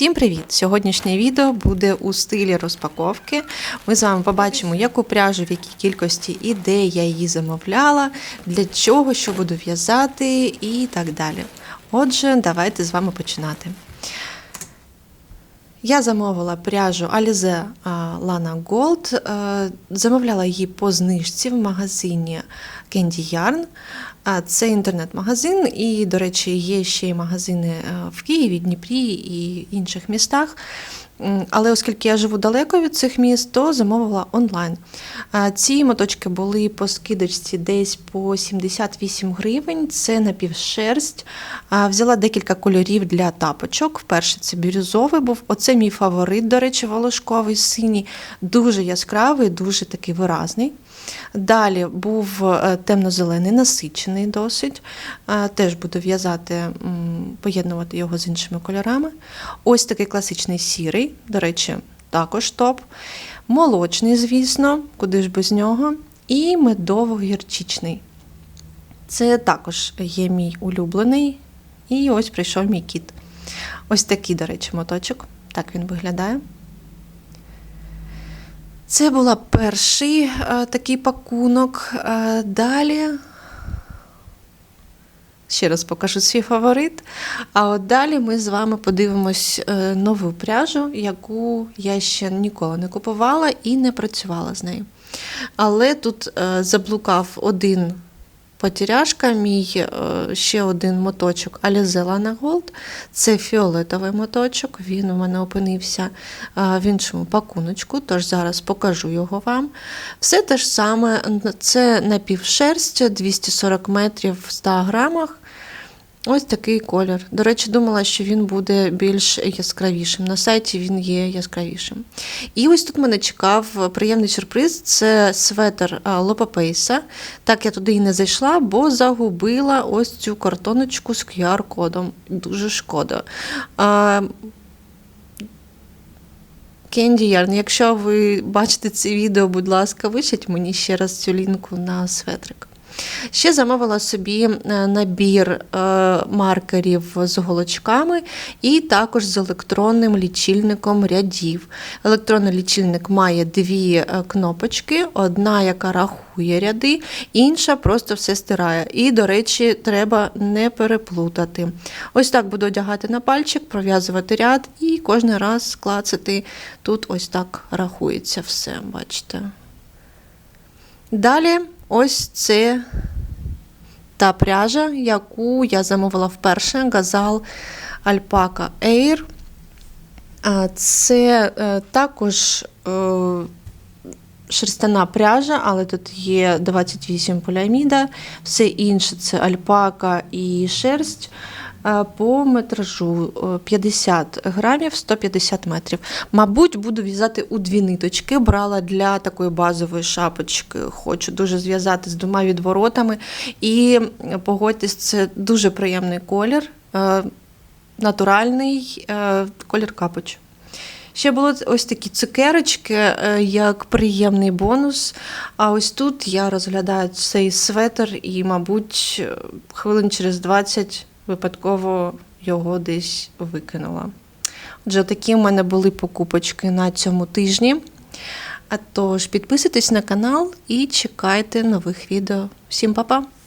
Всім привіт! Сьогоднішнє відео буде у стилі розпаковки. Ми з вами побачимо, яку пряжу, в якій кількості і де я її замовляла, для чого, що буду в'язати і так далі. Отже, давайте з вами починати. Я замовила пряжу Alize Lana Gold. Е, Замовляла її по знижці в магазині Candy Yarn. Це інтернет-магазин, і, до речі, є ще й магазини е, в Києві, Дніпрі і інших містах. Але оскільки я живу далеко від цих міст, то замовила онлайн. Ці моточки були по скидочці десь по 78 гривень. Це напівшерсть. А, Взяла декілька кольорів для тапочок. Вперше це бірюзовий був. Оце мій фаворит, до речі, волошковий синій, дуже яскравий, дуже такий виразний. Далі був е, темно-зелений, насичений досить. Е, Теж буду в'язати, поєднувати його з іншими кольорами. Ось такий класичний сірий, до речі, також топ. Молочний, звісно, куди ж без нього. І медово-гірчичний. Це також є мій улюблений. І ось прийшов мій кіт. Ось такий, до речі, моточок. Так він виглядає. Це була перший е, такий пакунок. Е, далі. Ще раз покажу свій фаворит. А от далі ми з вами подивимось е, нову пряжу, яку я ще ніколи не купувала і не працювала з нею. Але тут е, заблукав один потеряшка, мій е, ще один моточок Алізелана Голд. Це фіолетовий моточок. Він у мене опинився е, в іншому пакуночку, тож зараз покажу його вам. Все те ж саме, це напівшерсть, 240 метрів в 100 грамах. Ось такий колір. До речі, думала, що він буде більш яскравішим. На сайті він є яскравішим. І ось тут мене чекав приємний сюрприз це светер Лопапейса. Так я туди і не зайшла, бо загубила ось цю картоночку з QR-кодом. Дуже шкода. Candy Yarn, якщо ви бачите це відео, будь ласка, вишліть мені ще раз цю лінку на светрик. Ще замовила собі е, набір е, маркерів з голочками і також з електронним лічильником рядів. Електронний лічильник має дві е, кнопочки: одна, яка рахує ряди, інша просто все стирає. І, до речі, треба не переплутати. Ось так буду одягати на пальчик, пров'язувати ряд і кожен раз клацати. Тут ось так рахується все, бачите. Далі ось це та пряжа, яку я замовила вперше, газал Alpaca Air. Це е, також е, шерстяна пряжа, але тут є 28 поліаміда, все інше це альпака і шерсть. Е, По метражу е, 50 грамів 150 метрів. Мабуть, буду в'язати у дві ниточки. Брала для такої базової шапочки. Хочу дуже зв'язати з двома відворотами. І погодьтесь, це дуже приємний колір, е, натуральний е, колір капоч. Ще були ось такі цукерочки, е, як приємний бонус. А ось тут я розглядаю цей светр і, мабуть, хвилин через 20 випадково його десь викинула. Отже, такі в мене були покупочки на цьому тижні. А тож підписуйтесь на канал і чекайте нових відео. Всім па-па!